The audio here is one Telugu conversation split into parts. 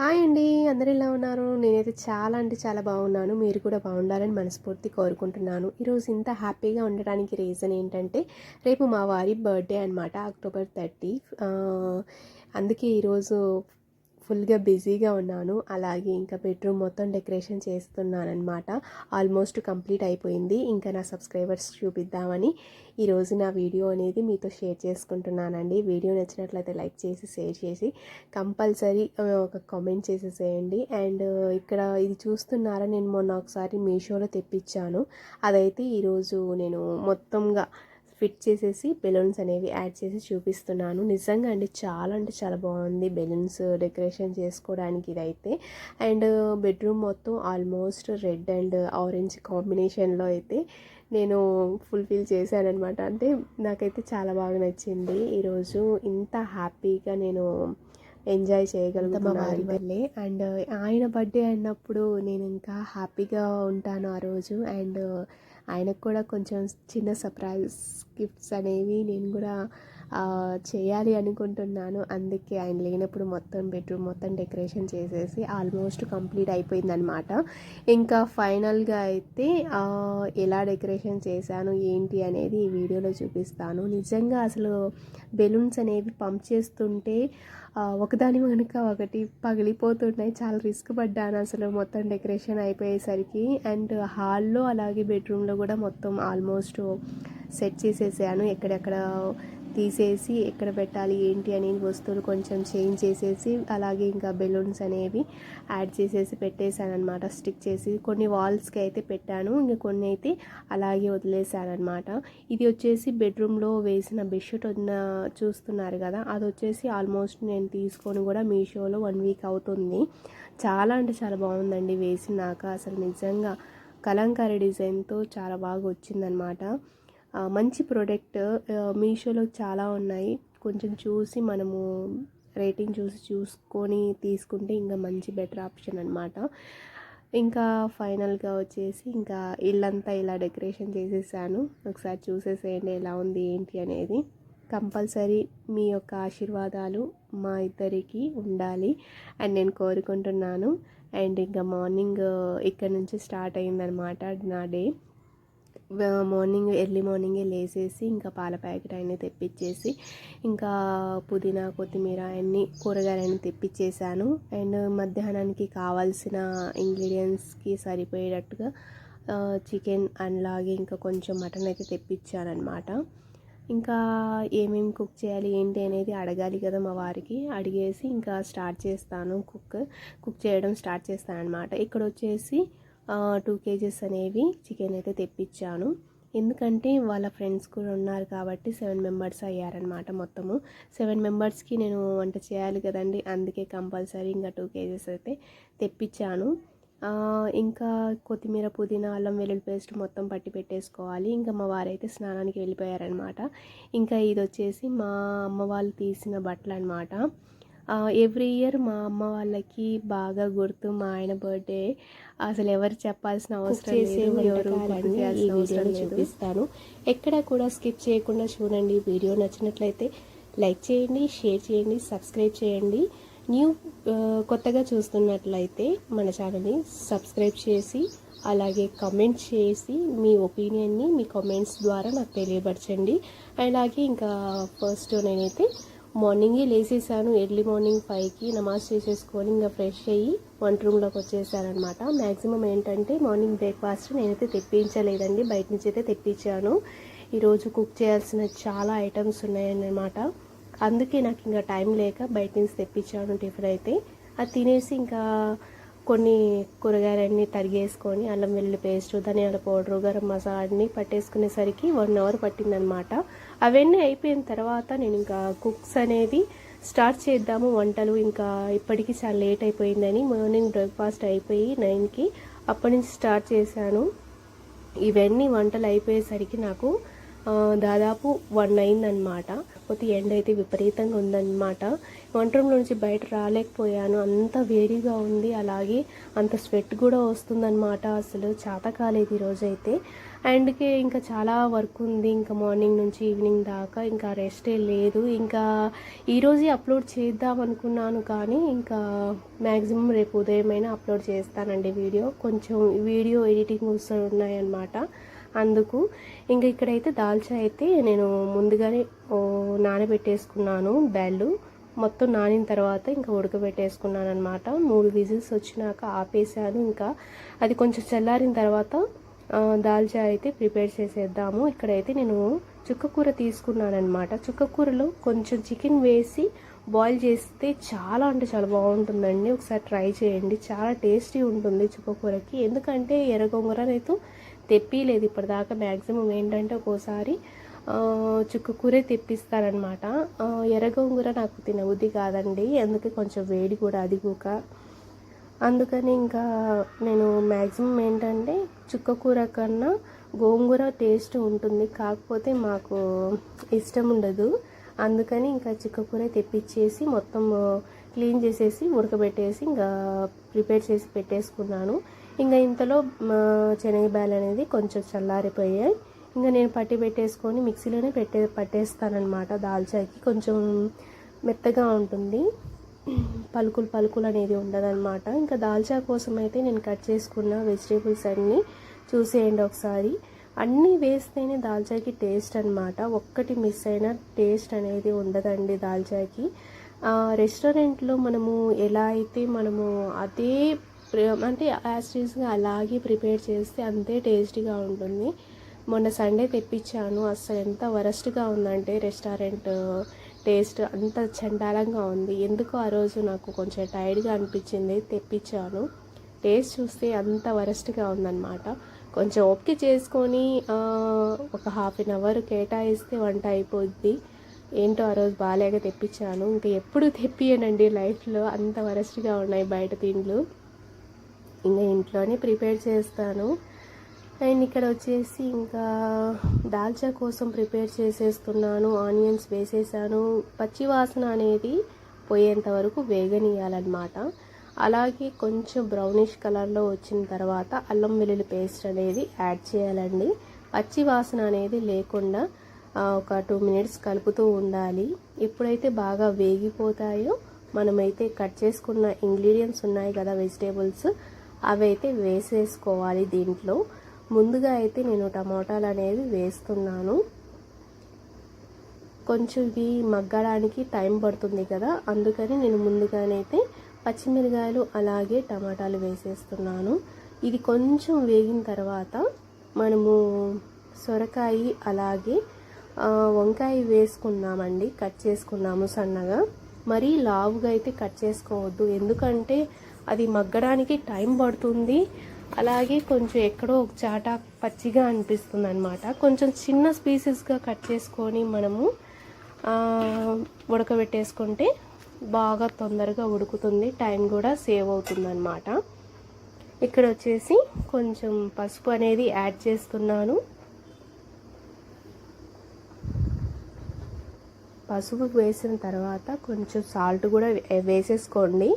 హాయ్ అండి. అందరు ఎలా ఉన్నారు? నేనైతే చాలా అంటే చాలా బాగున్నాను. మీరు కూడా బాగుండాలని మనస్ఫూర్తి కోరుకుంటున్నాను. ఈరోజు ఇంత హ్యాపీగా ఉండడానికి రీజన్ ఏంటంటే రేపు మా వారి బర్త్డే అనమాట అక్టోబర్ థర్టీ. అందుకే ఈరోజు ఫుల్గా బిజీగా ఉన్నాను. అలాగే ఇంకా బెడ్రూమ్ మొత్తం డెకరేషన్ చేస్తున్నాను ఆల్మోస్ట్ కంప్లీట్ అయిపోయింది. ఇంకా నా సబ్స్క్రైబర్స్ చూపిద్దామని ఈరోజు నా వీడియో అనేది మీతో షేర్ చేసుకుంటున్నానండి. వీడియో నచ్చినట్లయితే లైక్ చేసి షేర్ చేసి కంపల్సరీ ఒక కామెంట్ చేసేసేయండి. అండ్ ఇక్కడ ఇది చూస్తున్నారా? నేను మొన్న ఒకసారి మీషోలో తెప్పించాను. అదైతే ఈరోజు నేను మొత్తంగా ఫిట్ చేసేసి బెలూన్స్ అనేవి యాడ్ చేసి చూపిస్తున్నాను. నిజంగా అండి చాలా అంటే చాలా బాగుంది బెలూన్స్ డెకరేషన్ చేసుకోవడానికి ఇదైతే. అండ్ బెడ్రూమ్ మొత్తం ఆల్మోస్ట్ రెడ్ అండ్ ఆరెంజ్ కాంబినేషన్లో అయితే నేను ఫుల్ఫిల్ చేశానమాట అంటే నాకైతే చాలా బాగా నచ్చింది. ఈరోజు ఇంత హ్యాపీగా నేను ఎంజాయ్ చేయగలుగుతాను వారి వల్లే. అండ్ ఆయన బర్త్డే అన్నప్పుడు నేను ఇంకా హ్యాపీగా ఉంటాను ఆ రోజు. అండ్ ఆయనకు కూడా కొంచెం చిన్న సర్ప్రైజ్ గిఫ్ట్స్ అనేవి నేను కూడా చేయాలి అనుకుంటున్నాను. అందుకే ఆయన లేనప్పుడు మొత్తం బెడ్రూమ్ మొత్తం డెకరేషన్ చేసేసి ఆల్మోస్ట్ కంప్లీట్ అయిపోయిందనమాట ఇంకా ఫైనల్గా అయితే ఎలా డెకరేషన్ చేశాను ఏంటి అనేది ఈ వీడియోలో చూపిస్తాను. నిజంగా అసలు బెలూన్స్ అనేవి పంప్ చేస్తుంటే ఒకదాని వెనుక ఒకటి పగిలిపోతున్నాయి. చాలా రిస్క్ పడ్డాను అసలు మొత్తం డెకరేషన్ అయిపోయేసరికి. అండ్ హాల్లో అలాగే బెడ్రూమ్లో కూడా మొత్తం ఆల్మోస్ట్ సెట్ చేసేసాను. ఎక్కడెక్కడ తీసేసి ఎక్కడ పెట్టాలి ఏంటి అని వస్తువులు కొంచెం చేంజ్ చేసేసి అలాగే ఇంకా బెలూన్స్ అనేవి యాడ్ చేసేసి పెట్టేశాను అనమాట స్టిక్ చేసి కొన్ని వాల్స్కి అయితే పెట్టాను. ఇంకా కొన్ని అయితే అలాగే వదిలేశాను అనమాట ఇది వచ్చేసి బెడ్రూమ్లో వేసిన బెడ్షీట్ వదిన చూస్తున్నారు కదా అది వచ్చేసి ఆల్మోస్ట్ నేను తీసుకొని కూడా మీషోలో వన్ వీక్ అవుతుంది. చాలా అంటే చాలా బాగుందండి వేసినాక. అసలు నిజంగా కలంకారీ డిజైన్తో చాలా బాగా వచ్చిందనమాట మంచి ప్రోడక్ట్ మీషోలో చాలా ఉన్నాయి. కొంచెం చూసి మనము రేటింగ్ చూసి చూసుకొని తీసుకుంటే ఇంకా మంచి బెటర్ ఆప్షన్ అనమాట ఇంకా ఫైనల్గా వచ్చేసి ఇంకా ఇల్లంతా ఇలా డెకరేషన్ చేసేసాను. ఒకసారి చూసేసేయండి ఎలా ఉంది ఏంటి అనేది. కంపల్సరీ మీ యొక్క ఆశీర్వాదాలు మా ఇద్దరికి ఉండాలి అండ్ నేను కోరుకుంటున్నాను. అండ్ ఇంకా మార్నింగ్ ఇక్కడ నుంచి స్టార్ట్ అయిందనమాట నా డే మార్నింగ్ ఎర్లీ మార్నింగే లేసేసి ఇంకా పాల ప్యాకెట్ అన్నీ తెప్పించేసి ఇంకా పుదీనా కొత్తిమీర అన్ని కూరగాయలన్నీ తెప్పించేసాను అండ్ మధ్యాహ్నానికి కావాల్సిన ఇంగ్రీడియంట్స్కి సరిపోయేటట్టుగా చికెన్ అలాగే ఇంకా కొంచెం మటన్ అయితే తెప్పించానమాట ఇంకా ఏమేమి కుక్ చేయాలి ఏంటి అనేది అడగాలి కదా మా వారికి. అడిగేసి ఇంకా స్టార్ట్ చేస్తాను కుక్. కుక్ చేయడం స్టార్ట్ చేస్తాను అనమాట ఇక్కడ వచ్చేసి టూ కేజెస్ అనేవి చికెన్ అయితే తెప్పించాను. ఎందుకంటే వాళ్ళ ఫ్రెండ్స్ కూడా ఉన్నారు కాబట్టి సెవెన్ మెంబర్స్ అయ్యారనమాట మొత్తము. సెవెన్ మెంబర్స్కి నేను వంట చేయాలి కదండి అందుకే కంపల్సరీ ఇంకా టూ కేజెస్ అయితే తెప్పించాను. ఇంకా కొత్తిమీర పుదీనా అల్లం వెల్లుల్లి పేస్ట్ మొత్తం పట్టి పెట్టేసుకోవాలి. ఇంకా మా వారైతే స్నానానికి వెళ్ళిపోయారనమాట ఇంకా ఇది వచ్చేసి మా అమ్మ వాళ్ళు తీసిన బట్టలు అనమాట ఎవ్రీ ఇయర్ మా అమ్మ వాళ్ళకి బాగా గుర్తు మా ఆయన బర్త్డే అసలు ఎవరు చెప్పాల్సిన అవసరం లేదు ఎవరు అవసరం చూపిస్తాను. ఎక్కడ కూడా స్కిప్ చేయకుండా చూడండి. వీడియో నచ్చినట్లయితే లైక్ చేయండి షేర్ చేయండి సబ్స్క్రైబ్ చేయండి. న్యూ కొత్తగా చూస్తున్నట్లయితే మన ఛానల్ని సబ్స్క్రైబ్ చేసి అలాగే కమెంట్ చేసి మీ ఒపీనియన్ని మీ కామెంట్స్ ద్వారా నాకు తెలియపరచండి. అలాగే ఇంకా ఫస్ట్ నేనైతే మార్నింగే లేచేసాను ఎర్లీ మార్నింగ్ ఫైవ్కి నమాజ్ చేసేసుకొని ఇంకా ఫ్రెష్ అయ్యి వంట రూమ్లోకి వచ్చేసానమాట మ్యాక్సిమం ఏంటంటే మార్నింగ్ బ్రేక్ఫాస్ట్ నేనైతే తెప్పించలేదండి. బయట నుంచి అయితే తెప్పించాను. ఈరోజు కుక్ చేయాల్సిన చాలా ఐటమ్స్ ఉన్నాయన్నమాట. అందుకే నాకు ఇంకా టైం లేక బయట నుంచి తెప్పించాను టిఫిన్ అయితే. అది తినేసి ఇంకా కొన్ని కూరగాయలన్నీ తరిగేసుకొని అల్లం వెల్లుల్లి పేస్ట్ ధనియాల పౌడరు గరం మసాలా అన్నీ పట్టేసుకునేసరికి వన్ అవర్ పట్టిందనమాట అవన్నీ అయిపోయిన తర్వాత నేను ఇంకా కుక్స్ అనేది స్టార్ట్ చేద్దాము వంటలు. ఇంకా ఇప్పటికీ చాలా లేట్ అయిపోయిందని మార్నింగ్ బ్రేక్ఫాస్ట్ అయిపోయి నైన్కి అప్పటి నుంచి స్టార్ట్ చేశాను. ఇవన్నీ వంటలు అయిపోయేసరికి నాకు దాదాపు వన్ అయిందనమాట పోతే ఎండ అయితే విపరీతంగా ఉందన్నమాట. వంట రూమ్ నుంచి బయట రాలేకపోయాను. అంత వేడిగా ఉంది. అలాగే అంత స్వెట్ కూడా వస్తుందన్నమాట. అసలు చేత కాలేదు ఈరోజు అయితే. అండ్కి ఇంకా చాలా వర్క్ ఉంది. ఇంకా మార్నింగ్ నుంచి ఈవినింగ్ దాకా ఇంకా రెస్టే లేదు. ఇంకా ఈరోజే అప్లోడ్ చేద్దాం అనుకున్నాను కానీ ఇంకా మ్యాక్సిమం రేపు ఉదయమైనా అప్లోడ్ చేస్తానండి వీడియో. కొంచెం వీడియో ఎడిటింగ్ వస్తున్నాయన్నమాట అందుకు ఇంకా ఇక్కడైతే దాల్చా అయితే నేను ముందుగానే నానబెట్టేసుకున్నాను బెల్లు మొత్తం నానిన తర్వాత ఇంకా ఉడకబెట్టేసుకున్నాను అనమాట మూడు విజిల్స్ వచ్చినాక ఆపేసాను ఇంకా. అది కొంచెం చల్లారిన తర్వాత దాల్చా అయితే ప్రిపేర్ చేసేద్దాము. ఇక్కడైతే నేను చుక్కకూర తీసుకున్నానమాట చుక్కకూరలో కొంచెం చికెన్ వేసి బాయిల్ చేస్తే చాలా అంటే చాలా బాగుంటుందండి. ఒకసారి ట్రై చేయండి. చాలా టేస్టీ ఉంటుంది చుక్కకూరకి. ఎందుకంటే ఎర్రగొంగరనైతే తెప్పిలేదు. ఇప్పటిదాకా మ్యాక్సిమం ఏంటంటే ఒక్కోసారి ఆ, చుక్కకూరే తెప్పిస్తారనమాట ఎర్రగొంగూర నాకు తినబుద్ధి కాదండి. అందుకే కొంచెం వేడి కూడా అది అందుకని ఇంకా నేను మ్యాక్సిమం ఏంటంటే చుక్కకూర కన్నా గోంగూర టేస్ట్ ఉంటుంది. కాకపోతే మాకు ఇష్టం ఉండదు. అందుకని ఇంకా చుక్కకూర తెప్పించేసి మొత్తం క్లీన్ చేసేసి ఉడకబెట్టేసి ఇంకా ప్రిపేర్ చేసి పెట్టేసుకున్నాను. ఇంకా ఇంతలో శనగబాయలు అనేది కొంచెం చల్లారిపోయాయి. ఇంకా నేను పట్టి పెట్టేసుకొని మిక్సీలోనే పెట్టే పట్టేస్తానమాట దాల్చాకి. కొంచెం మెత్తగా ఉంటుంది. పలుకులు పలుకులు అనేది ఉండదన్నమాట. ఇంకా దాల్చా కోసం అయితే నేను కట్ చేసుకున్న వెజిటేబుల్స్ అన్నీ చూసేయండి ఒకసారి. అన్నీ వేస్తేనే దాల్చాకి టేస్ట్ అనమాట ఒక్కటి మిస్ అయినా టేస్ట్ అనేది ఉండదండి దాల్చాకి. ఆ, రెస్టారెంట్లో మనము ఎలా అయితే మనము అదే అంటే యాస్టీస్గా అలాగే ప్రిపేర్ చేస్తే అంతే టేస్టీగా ఉంటుంది. మొన్న సండే తెప్పించాను. అసలు ఎంత వరస్ట్గా ఉందంటే రెస్టారెంట్ టేస్ట్ అంత చండాలంగా ఉంది. ఎందుకో ఆ రోజు నాకు కొంచెం టైర్డ్గా అనిపించింది. తెప్పించాను. టేస్ట్ చూస్తే అంత వరస్ట్గా ఉందన్నమాట. కొంచెం ఓపిక చేసుకొని ఒక హాఫ్ అన్ అవర్ కేటాయిస్తే వంట అయిపోద్ది. ఏంటో ఆ రోజు బాగాలేక తెప్పించాను. ఇంకా ఎప్పుడు తెప్పియనండి లైఫ్లో. అంత వరస్ట్గా ఉన్నాయి బయట తిండ్లు. ఇంకా ఇంట్లోనే ప్రిపేర్ చేస్తాను. అండ్ ఇక్కడ వచ్చేసి ఇంకా దాల్చా కోసం ప్రిపేర్ చేసేస్తున్నాను. ఆనియన్స్ వేసేసాను. పచ్చి వాసన అనేది పోయేంత వరకు వేగనీయాలన్నమాట అలాగే కొంచెం బ్రౌనిష్ కలర్లో వచ్చిన తర్వాత అల్లం వెల్లుల్లి పేస్ట్ అనేది యాడ్ చేయాలండి. పచ్చి వాసన అనేది లేకుండా ఒక టూ మినిట్స్ కలుపుతూ ఉండాలి. ఎప్పుడైతే బాగా వేగిపోతాయో మనమైతే కట్ చేసుకున్న ఇంగ్రీడియంట్స్ ఉన్నాయి కదా వెజిటేబుల్స్ అవి అయితే వేసేసుకోవాలి దీంట్లో. ముందుగా అయితే నేను టమాటాలు అనేవి వేస్తున్నాను. కొంచెం ఇవి మగ్గడానికి టైం పడుతుంది కదా అందుకని నేను ముందుగానైతే పచ్చిమిరకాయలు అలాగే టమాటాలు వేసేస్తున్నాను. ఇది కొంచెం వేగిన తర్వాత మనము సొరకాయ అలాగే వంకాయ వేసుకున్నామండి కట్ చేసుకున్నాము సన్నగా. మరీ లావుగా అయితే కట్ చేసుకోవద్దు. ఎందుకంటే అది మగ్గడానికి టైం పడుతుంది. అలాగే కొంచెం ఎక్కడో ఒక చాట పచ్చిగా అనిపిస్తుంది అనమాట కొంచెం చిన్న స్పీసెస్గా కట్ చేసుకొని మనము ఉడకబెట్టేసుకుంటే బాగా తొందరగా ఉడుకుతుంది. టైం కూడా సేవ్ అవుతుంది అనమాట ఇక్కడ వచ్చేసి కొంచెం పసుపు అనేది యాడ్ చేస్తున్నాను. పసుపు వేసిన తర్వాత కొంచెం సాల్ట్ కూడా వేసేసుకోండి.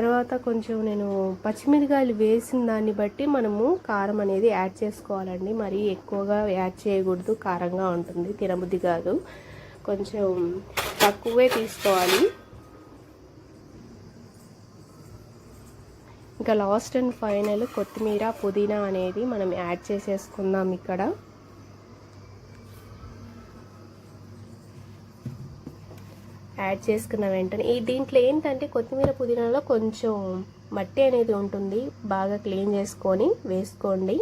తర్వాత కొంచెం నేను పచ్చిమిరకాయలు వేసిన దాన్ని బట్టి మనము కారం అనేది యాడ్ చేసుకోవాలండి. మరీ ఎక్కువగా యాడ్ చేయకూడదు. కారంగా ఉంటుంది. తినబుద్ధి కాదు. కొంచెం తక్కువే తీసుకోవాలి. ఇంకా లాస్ట్ అండ్ ఫైనల్ కొత్తిమీర పుదీనా అనేది మనం యాడ్ చేసేసుకుందాం ఇక్కడ. యాడ్ చేసుకున్న వెంటనే. ఈ దీంట్లో ఏంటంటే కొత్తిమీర పుదీనాలో కొంచెం మట్టి అనేది ఉంటుంది. బాగా క్లీన్ చేసుకొని వేసుకోండి.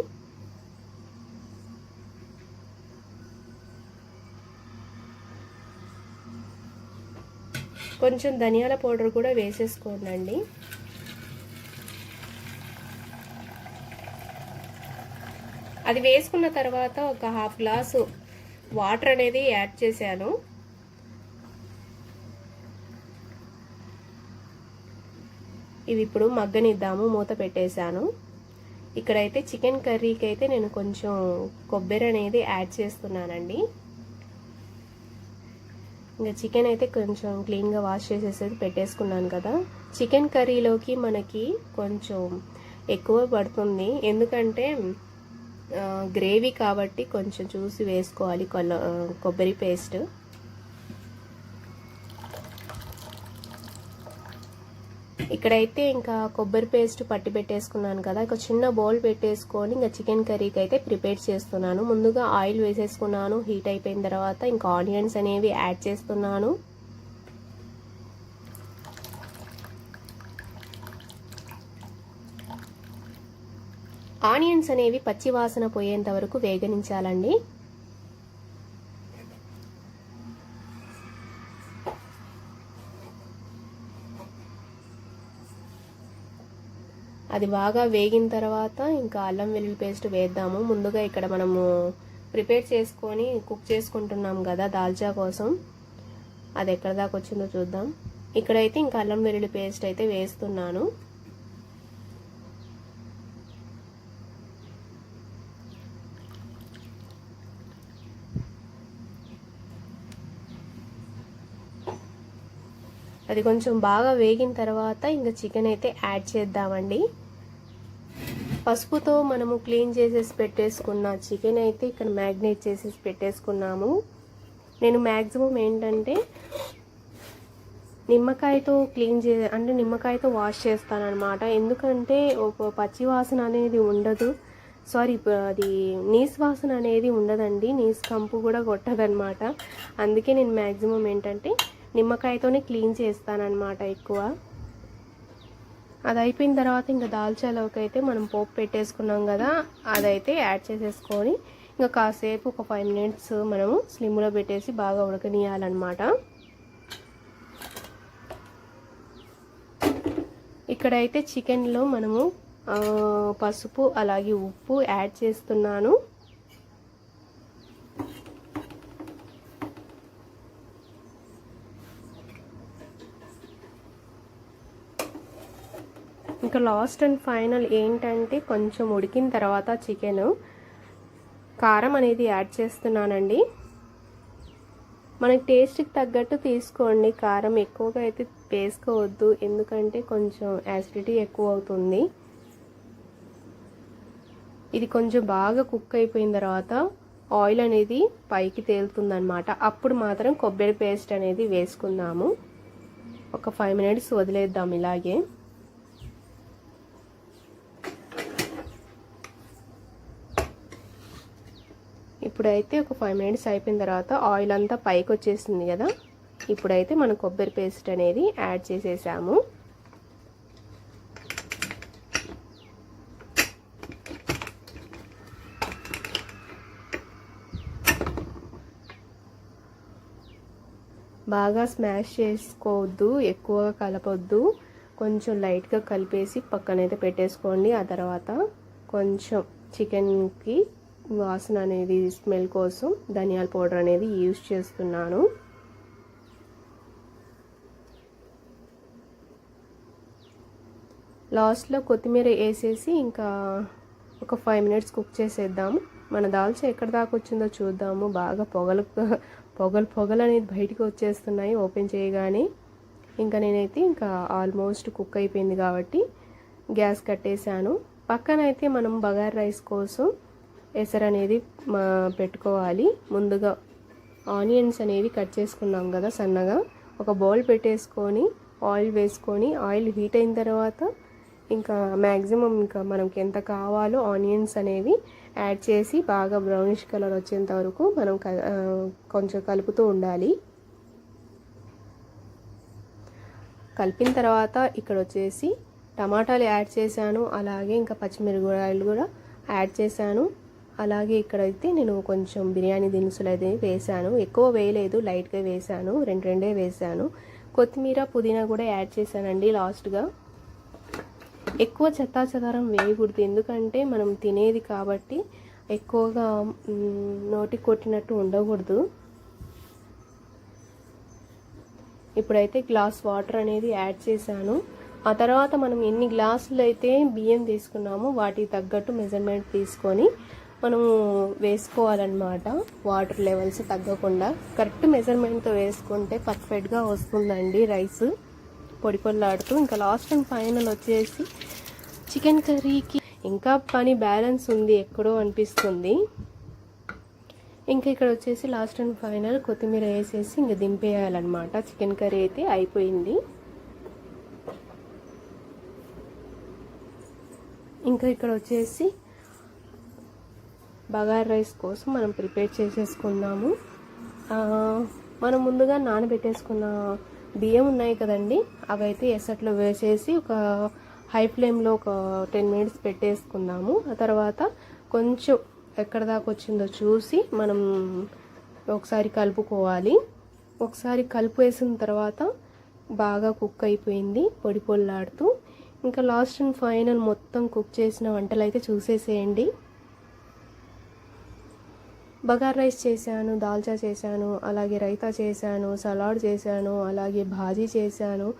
కొంచెం ధనియాల పౌడర్ కూడా వేసేసుకోండి అది వేసుకున్న తర్వాత ఒక హాఫ్ గ్లాసు వాటర్ అనేది యాడ్ చేశాను. ఇవి ఇప్పుడు మగ్గనిద్దాము మూత పెట్టేశాను. ఇక్కడైతే చికెన్ కర్రీకి అయితే నేను కొంచెం కొబ్బరి అనేది యాడ్ చేస్తున్నానండి. ఇంకా చికెన్ అయితే కొంచెం క్లీన్గా వాష్ చేసేసేది పెట్టేసుకున్నాను కదా. చికెన్ కర్రీలోకి మనకి కొంచెం ఎక్కువ పడుతుంది. ఎందుకంటే గ్రేవీ కాబట్టి కొంచెం చూసి వేసుకోవాలి కొబ్బరి పేస్ట్. ఇక్కడైతే ఇంకా కొబ్బరి పేస్ట్ పట్టి పెట్టేసుకున్నాను కదా. ఒక చిన్న బౌల్ పెట్టేసుకొని ఇంకా చికెన్ కర్రీకి అయితే ప్రిపేర్ చేస్తున్నాను. ముందుగా ఆయిల్ వేసేసుకున్నాను. హీట్ అయిపోయిన తర్వాత ఇంకా ఆనియన్స్ అనేవి యాడ్ చేస్తున్నాను. ఆనియన్స్ అనేవి పచ్చి వాసన పోయేంత వరకు వేగనించాలండి. అది బాగా వేగిన తర్వాత ఇంకా అల్లం వెల్లుల్లి పేస్ట్ వేద్దాము. ముందుగా ఇక్కడ మనము ప్రిపేర్ చేసుకొని కుక్ చేసుకుంటున్నాం కదా దాల్చా కోసం. అది ఎక్కడ దాకా వచ్చిందో చూద్దాం. ఇక్కడైతే ఇంకా అల్లం వెల్లుల్లి పేస్ట్ అయితే వేస్తున్నాను. అది కొంచెం బాగా వేగిన తర్వాత ఇంకా చికెన్ అయితే యాడ్ చేద్దామండి. పసుపుతో మనము క్లీన్ చేసేసి పెట్టేసుకున్న చికెన్ అయితే ఇక్కడ మ్యాగ్నేట్ చేసేసి పెట్టేసుకున్నాము. నేను మ్యాక్సిమం ఏంటంటే నిమ్మకాయతో క్లీన్ చే అంటే నిమ్మకాయతో వాష్ చేస్తానమాట ఎందుకంటే ఒక పచ్చి వాసన అనేది ఉండదు. సారీ అది నీస్ వాసన అనేది ఉండదండి. నీస్ కంపు కూడా కొట్టదనమాట అందుకే నేను మ్యాక్సిమం ఏంటంటే నిమ్మకాయతోనే క్లీన్ చేస్తానన్నమాట ఎక్కువ. అది అయిపోయిన తర్వాత ఇంకా దాల్చాలోకి అయితే మనం పోపు పెట్టేసుకున్నాం కదా అదైతే యాడ్ చేసేసుకొని ఇంకా కాసేపు ఒక ఫైవ్ మినిట్స్ మనము స్లిమ్లో పెట్టేసి బాగా ఉడకనియాలన్నమాట ఇక్కడైతే చికెన్లో మనము పసుపు అలాగే ఉప్పు యాడ్ చేస్తున్నాను. ఇంకా లాస్ట్ అండ్ ఫైనల్ ఏంటంటే కొంచెం ఉడికిన తర్వాత చికెన్. కారం అనేది యాడ్ చేస్తున్నానండి. మనకి టేస్ట్కి తగ్గట్టు తీసుకోండి. కారం ఎక్కువగా అయితే వేసుకోవద్దు. ఎందుకంటే కొంచెం యాసిడిటీ ఎక్కువ అవుతుంది. ఇది కొంచెం బాగా కుక్ అయిపోయిన తర్వాత ఆయిల్ అనేది పైకి తేలుతుందనమాట అప్పుడు మాత్రం కొబ్బరి పేస్ట్ అనేది వేసుకుందాము. ఒక ఫైవ్ మినిట్స్ వదిలేద్దాం ఇలాగే. ఇప్పుడైతే ఒక ఫైవ్ మినిట్స్ అయిపోయిన తర్వాత ఆయిల్ అంతా పైకి వచ్చేసింది కదా. ఇప్పుడైతే మనం కొబ్బరి పేస్ట్ అనేది యాడ్ చేసేసాము. బాగా స్మాష్ చేసుకోవద్దు ఎక్కువగా కలపొద్దు. కొంచెం లైట్గా కలిపేసి పక్కనైతే పెట్టేసుకోండి. ఆ తర్వాత కొంచెం చికెన్కి వాసన అనేది స్మెల్ కోసం ధనియాల పౌడర్ అనేది యూజ్ చేస్తున్నాను. లాస్ట్లో కొత్తిమీర వేసేసి ఇంకా ఒక ఫైవ్ మినిట్స్ కుక్ చేసేద్దాము మన దాల్చా ఎక్కడ దాకా వచ్చిందో చూద్దాము. బాగా పొగలు పొగలు పొగలు అనేది బయటికి వచ్చేస్తున్నాయి ఓపెన్ చేయగానే. ఇంకా నేనైతే ఇంకా ఆల్మోస్ట్ కుక్ అయిపోయింది కాబట్టి గ్యాస్ కట్టేశాను. పక్కనైతే మనం బగార్ రైస్ కోసం ఎసరు అనేది పెట్టుకోవాలి. ముందుగా ఆనియన్స్ అనేవి కట్ చేసుకున్నాం కదా సన్నగా. ఒక బౌల్ పెట్టేసుకొని ఆయిల్ వేసుకొని ఆయిల్ హీట్ అయిన తర్వాత ఇంకా మ్యాక్సిమం ఇంకా మనకి ఎంత కావాలో ఆనియన్స్ అనేవి యాడ్ చేసి బాగా బ్రౌనిష్ కలర్ వచ్చేంత వరకు మనం కొంచెం కలుపుతూ ఉండాలి. కలిపిన తర్వాత ఇక్కడ వచ్చేసి టమాటాలు యాడ్ చేశాను. అలాగే ఇంకా పచ్చిమిరపకాయలు కూడా యాడ్ చేశాను. అలాగే ఇక్కడైతే నేను కొంచెం బిర్యానీ దినుసులు అయితే వేసాను ఎక్కువ వేయలేదు లైట్గా వేసాను రెండు రెండే వేసాను కొత్తిమీర పుదీనా కూడా యాడ్ చేశానండి లాస్ట్గా. ఎక్కువ చెత్తా చెదారం వేయకూడదు. ఎందుకంటే మనం తినేది కాబట్టి ఎక్కువగా నోటికి కొట్టినట్టు ఉండకూడదు. ఇప్పుడైతే గ్లాస్ వాటర్ అనేది యాడ్ చేశాను. ఆ తర్వాత మనం ఎన్ని గ్లాసులు అయితే బియ్యం తీసుకున్నామో వాటికి తగ్గట్టు మెజర్మెంట్ తీసుకొని మనము వేసుకోవాలన్నమాట. వాటర్ లెవెల్స్ తగ్గకుండా. కరెక్ట్ మెజర్మెంట్తో వేసుకుంటే పర్ఫెక్ట్గా వస్తుందండి రైస్ పొడి పొల్లాడుతూ ఇంకా లాస్ట్ అండ్ ఫైనల్ వచ్చేసి చికెన్ కర్రీకి ఇంకా పని బ్యాలెన్స్ ఉంది ఎక్కడో అనిపిస్తుంది. ఇంకా ఇక్కడ వచ్చేసి లాస్ట్ అండ్ ఫైనల్ కొత్తిమీర వేసేసి ఇంకా దింపేయాలన్నమాట. చికెన్ కర్రీ అయితే అయిపోయింది. ఇంకా ఇక్కడ వచ్చేసి బగార్ రైస్ కోసం మనం ప్రిపేర్ చేసేసుకుందాము. మనం ముందుగా నానబెట్టేసుకున్న బియ్యం ఉన్నాయి కదండి అవైతే ఎసట్లో వేసేసి ఒక హై ఫ్లేమ్లో ఒక టెన్ మినిట్స్ పెట్టేసుకుందాము. ఆ తర్వాత కొంచెం ఎక్కడ దాకా వచ్చిందో చూసి మనం ఒకసారి కలుపుకోవాలి. ఒకసారి కలుపు వేసిన తర్వాత బాగా కుక్ అయిపోయింది పొడి పొల్లాడుతూ. ఇంకా లాస్ట్ అండ్ ఫైనల్ మొత్తం కుక్ చేసిన వంటలు అయితే చూసేసేయండి. బగార్ రైస్ చేశాను దాల్చా చేశాను అలాగే రైతా చేశాను సలాడ్ చేశాను అలాగే భాజీ చేశాను.